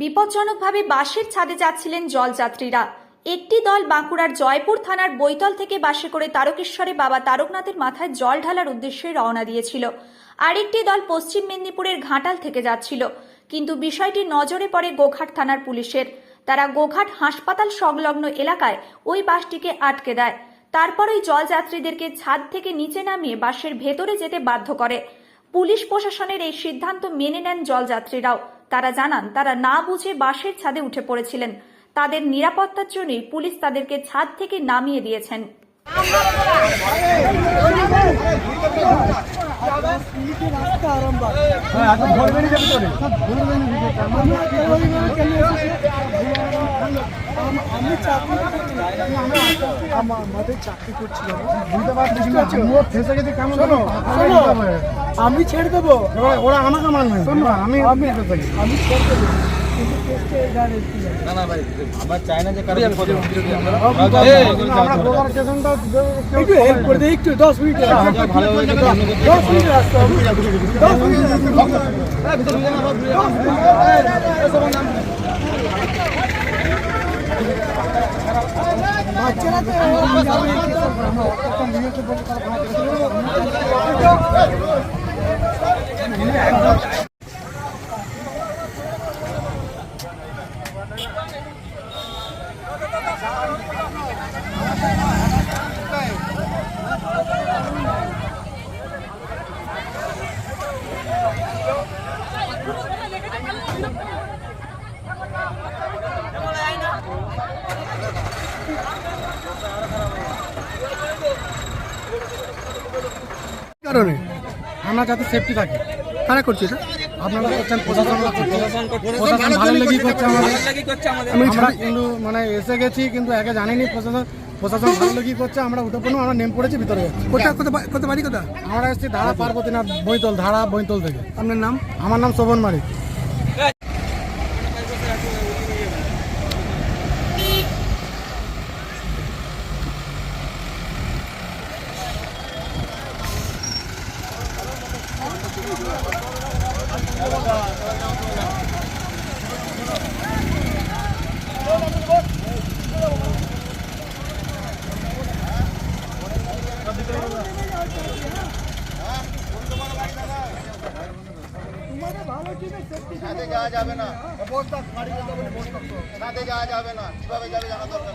বিপজ্জনকভাবে বাসের ছাদে যাচ্ছিলেন জলযাত্রীরা। একটি দল বাঁকুড়ার জয়পুর থানার বৈতল থেকে বাসে করে তারকেশ্বরে বাবা তারকনাথের মাথায় জল ঢালার উদ্দেশ্যে রওনা দিয়েছিল। আরেকটি দল পশ্চিম মেদিনীপুরের ঘাটাল থেকে যাচ্ছিল। কিন্তু বিষয়টি নজরে পড়ে গোঘাট থানার পুলিশের। তারা গোঘাট হাসপাতাল সংলগ্ন এলাকায় ওই বাসটিকে আটকে দেয়। তারপর ওই জলযাত্রীদেরকে ছাদ থেকে নিচে নামিয়ে বাসের ভেতরে যেতে বাধ্য করে। পুলিশ প্রশাসনের এই সিদ্ধান্ত মেনে নেন জলযাত্রীরাও। তারা জানান তারা না বুঝে বাসের ছাদে উঠে পড়েছিলেন। তাদের নিরাপত্তার জন্যই পুলিশ তাদেরকে ছাদ থেকে নামিয়ে দিয়েছেন। আমি চাকরি আমাদের চাকরি করছিলাম বুঝতে পারছিস না? ফেসে গেছি কেমন শোনো, শোনো শোনো। আমি ছেড়ে দেবো ওরা- আমাকে মানবে শোনো, আমি আমি ছেড়ে দেবো একটু। না না না দশ মিনিট ভালোভাবে যদি অন্য কিছু- দশ মিনিট রাস্তা দশ মিনিট বাচ্চারা তো এরকম যাবে, কিসব করব? একটা মেয়েকে বলে তারা ভাত কারণে? আমরা যাতে সেফটি থাকি। কারা করছে এটা? আপনারা করছেন প্রশাসন করছে। প্রশাসন ভালো লেগেই করছে। আমাদের। আমরা কিন্তু মানে এসে গেছি কিন্তু আগে জানিনি প্রশাসন। প্রশাসন ভালো লেগেই করছে আমরা উঠে পড়লাম আমরা নেম পড়েছি ভিতরে। কোথা কোথা কোথা বাড়ি কোথা? আমরা এসেছি ধারা পার্বতীনাথ বৈতল ধারা বৈতল থেকে। আপনার নাম? আমার নাম শোভন মারি ছাদে যাওয়া যাবে না। ছাদে যাওয়া যাবে না। কীভাবে যাবে জানা দরকার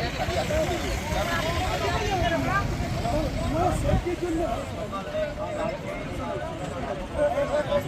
Oh, my God.